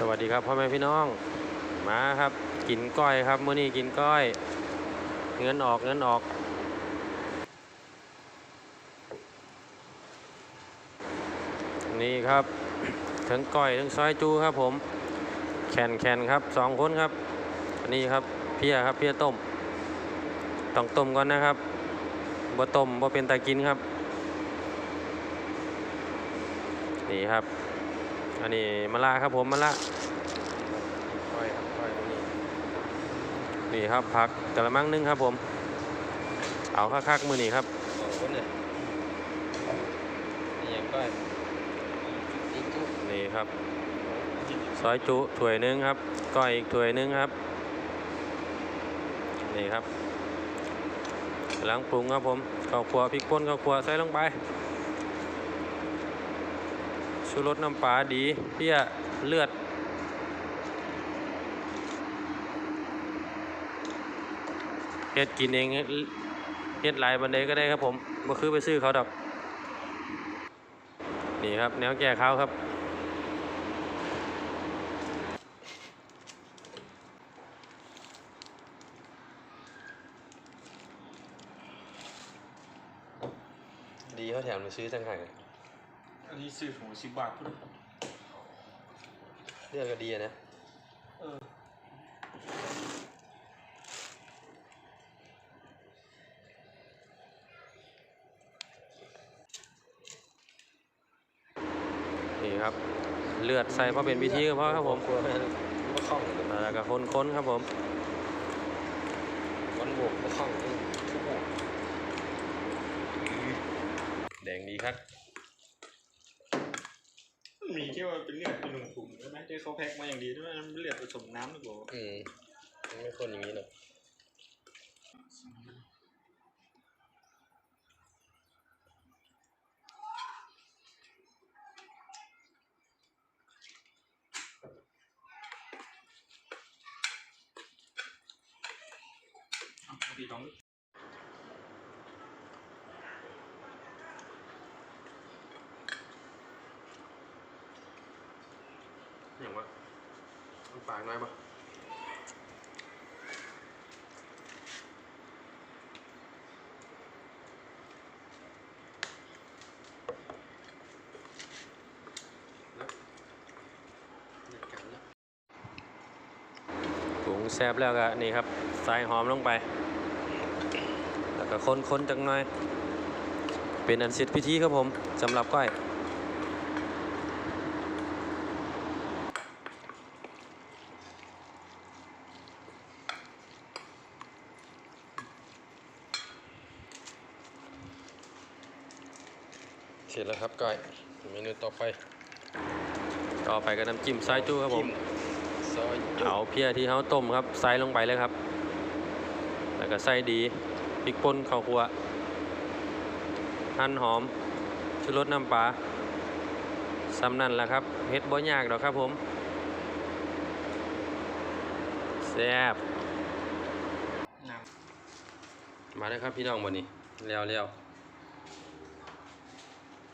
สวัสดีครับพ่อแม่พี่น้องมาครับ กินก้อยครับเมื้อนี้กินก้อย เงินออกเงินออก นี่ครับทั้งก้อยทั้งซอยจูครับผมแคนแคนครับสองคนครับนนี้ครับเพียครับเพียต้มต้องต้มก่อนนะครับบ่ต้มบ่เป็นตากินครับ นี่ครับ อันนี้มะละครับผมมะละก้อยครับก้อยตรงนี้นี่ครับผักกระมังหนึงครับผม เอาคักๆมือนี่ครับสองคนเนี่ยนี่ยังก้อยนี่ครับซอยจุถ้วยหนึงครับก้อยอีกถ้วยหนึงครับนี่ครับกำลังปรุงครับผมข้าวคั่วพริกป่นข้าวคั่วใส่ลงไป ชูรสน้ำปลาดีเปรี้ยเลือด เฮ็ดกินเองเฮ็ดหลายบันไดก็ได้ครับผมบ่คือไปซื้อเขาดอก นี่ครับ แนวแก้ข้าวครับดีเขาแถมมาซื้อจังไห นี้ซื้อถุงสิบบาทพุ่นเลือดก็ดีอะนะ เออนี่ครับ เลือดใส่เพราะเป็นพิธีก็เพราะครับผมกลัวแม่นบ่คล่องเลยแล้วก็คนๆครับผม วันบวกบ่คล่องเลยทุกหมดแดงดีครับ มีแค่ว่าเป็นเลือดเป็นถุงๆใช่ไหมที่เขาแพ็คมาอย่างดีด้วยมันเลือดผสมน้ำหรือเปล่าอืมมันไม่คนอย่างนี้หรอกอะปกติต้ององวะมัน ปากน้อยปะปรุงแซบแล้วก็นี่ครับใส่หอมลงไป แล้วก็คนๆจังหน่อย เป็นอันเสร็จพิธีครับผมสำหรับก้อย ร็จแล้วครับก้อยเมนูต่อไป ต่อไปก็น้ำจิ้มซอยจูครับผมซอยเอาเพียที่เขาต้มครับใส่ลงไปเลยครับ แล้วก็ใส่ดีพริกป่นข้าวคั่วหั่นหอมชูรสน้ำปลาสำนั่นแหละครับเฮ็ดบ่ยากดอกครับผมแซ่บน้มาเลยครับพี่น้องวันนี้เร็วเร็ว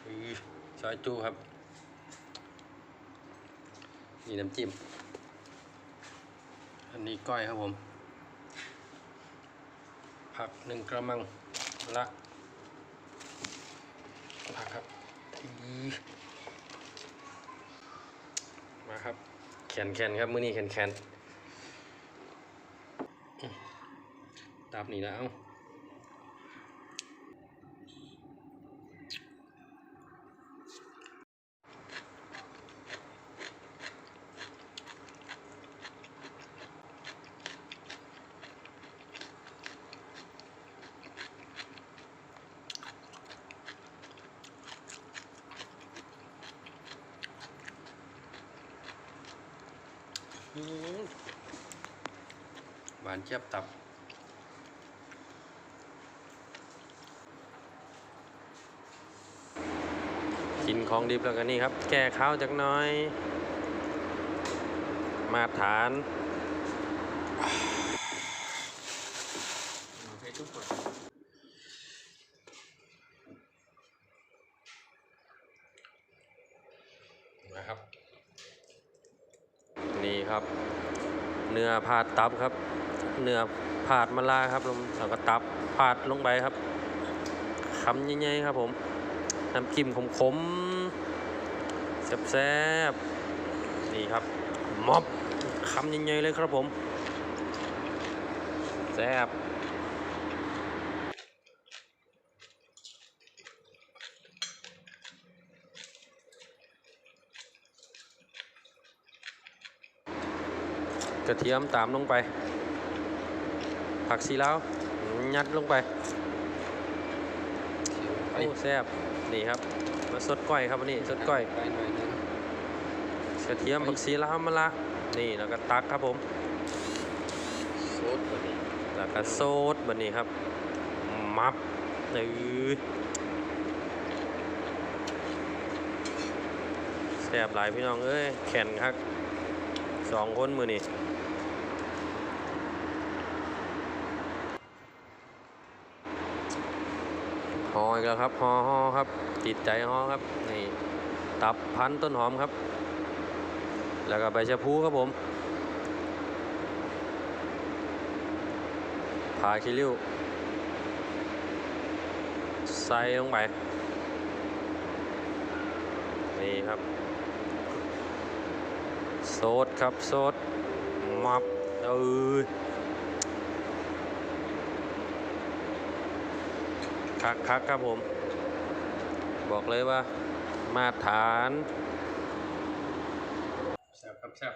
อื้อซอยจูครับ นี่น้ำจิ้ม อันนี้ก้อยครับผม ผักหนึ่งกระมังละผักครับมาครับ แขนแขนครับ มื้อนี้แขนแขนตับนี่นะเหวานเจี๊ยบตับ กินของดิบแล้วกันนี่ครับ แก้ข้าวจักน้อย มาตรฐานำให้ทุกคน นะครับ ครับ เนื้อผาดตับครับ เนื้อผาดมะลาครับแล้วแล้วก็ตับผาดลงไปครับคำใหญ่ๆครับผมน้ำจิ้มขมๆแซ่บๆนี่ครับม็อบคำใหญ่ๆเลยครับผมแซ่บ กระเทียมตามลงไป ผักชีลาวยัดลงไปโอ้แซ่บนี่ครับมาสดก้อยครับวันนี้สดก้อยไปหน่อยนึงกระเทียมผักชีลาวมะละนี่แล้วก็ตักครับผมโซดกว่านี้แล้วก็โซดแบบนี้ครับ มับเออแซ่บหลายพี่น้องเอ้ยแข่นครับสองคนมือนี่ หออีกแล้วครับหอหอครับ ติดใจหอครับนี่ตับพันต้นหอมครับ แล้วก็ใบชะพูครับผมผ่าคิริ้วใส่ลงไปนี่ครับโซดครับโซดมับเอ้ คักคักครับผม บอกเลยว่า มาตรฐานแซ่บครับแซ่บ